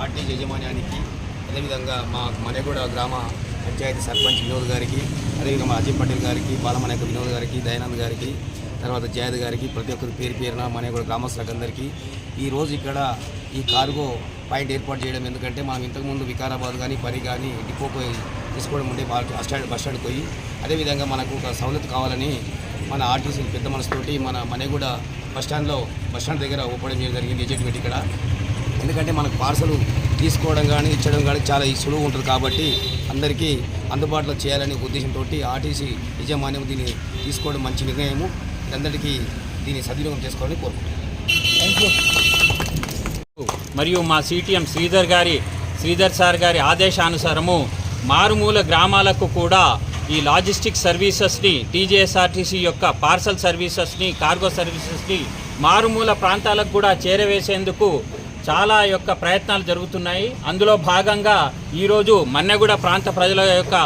RT యజమాన్యానికి అదేవిధంగా మా మనగూడ గ్రామ పంచాయతీ సర్పంచ్ వినోద్ గారికి అదేవిధంగా మా అజయ్ పటేల్ గారికి బాలమనేక వినోద్ గారికి దయానంద్ గారికి తర్వాత జయద్ గారికి ప్రతి ఒక్కరి పేరు పేరున మనగూడ గ్రామస్తులకు అందరికీ ఈరోజు ఇక్కడ ఈ కార్గో పాయింట్ ఏర్పాటు చేయడం ఎందుకంటే మనం ఇంతకుముందు వికారాబాద్ కానీ పరి కానీ డిపో పోయి తీసుకోవడం ఉంటే బస్ స్టాండ్ బస్ స్టాండ్ పోయి అదేవిధంగా మనకు ఒక సౌలత్ కావాలని మన ఆర్టీసీ పెద్ద మనసుతోటి మన మనగూడ బస్ స్టాండ్లో బస్ స్టాండ్ దగ్గర ఓపెన్ చేయడం జరిగింది ఎజెక్ట్ పెట్టి ఇక్కడ. ఎందుకంటే మనకు పార్సల్ తీసుకోవడం కానీ ఇచ్చడం కానీ చాలా సులువు ఉంటుంది కాబట్టి అందరికీ అందుబాటులో చేయాలనే ఉద్దేశంతో ఆర్టీసీ యజమాన్యం దీన్ని తీసుకోవడం మంచి నిర్ణయము. అందరికీ దీన్ని సద్వినియోగం చేసుకోవాలని కోరుకుంటున్నాను. థ్యాంక్ యూ మరియు మా సిటిఎం శ్రీధర్ గారి శ్రీధర్ సార్ గారి ఆదేశానుసారము మారుమూల గ్రామాలకు కూడా ఈ లాజిస్టిక్ సర్వీసెస్ని టీజేఎస్ఆర్టీసీ యొక్క పార్సల్ సర్వీసెస్ని కార్గో సర్వీసెస్ని మారుమూల ప్రాంతాలకు కూడా చేరవేసేందుకు చాలా యొక్క ప్రయత్నాలు జరుగుతున్నాయి. అందులో భాగంగా ఈరోజు మన్నెగూడ ప్రాంత ప్రజల యొక్క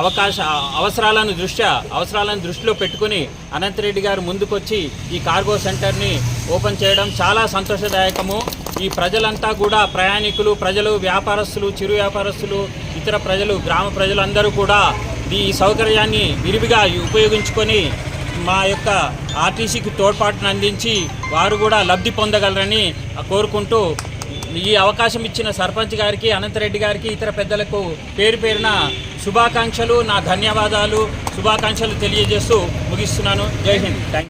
అవకాశ అవసరాలను దృష్ట్యా అవసరాలను దృష్టిలో పెట్టుకుని అనంతరెడ్డి గారు ముందుకొచ్చి ఈ కార్గో సెంటర్ని ఓపెన్ చేయడం చాలా సంతోషదాయకము. ఈ ప్రజలంతా కూడా ప్రయాణికులు ప్రజలు వ్యాపారస్తులు చిరు వ్యాపారస్తులు ఇతర ప్రజలు గ్రామ ప్రజలందరూ కూడా ఈ సౌకర్యాన్ని విరివిగా ఉపయోగించుకొని మా యొక్క ఆర్టీసీకి తోడ్పాటును అందించి వారు కూడా లబ్ధి పొందగలరని కోరుకుంటూ ఈ అవకాశం ఇచ్చిన సర్పంచ్ గారికి అనంతరెడ్డి గారికి ఇతర పెద్దలకు పేరు పేరున శుభాకాంక్షలు నా ధన్యవాదాలు శుభాకాంక్షలు తెలియజేస్తూ ముగిస్తున్నాను. జై హింద్. థ్యాంక్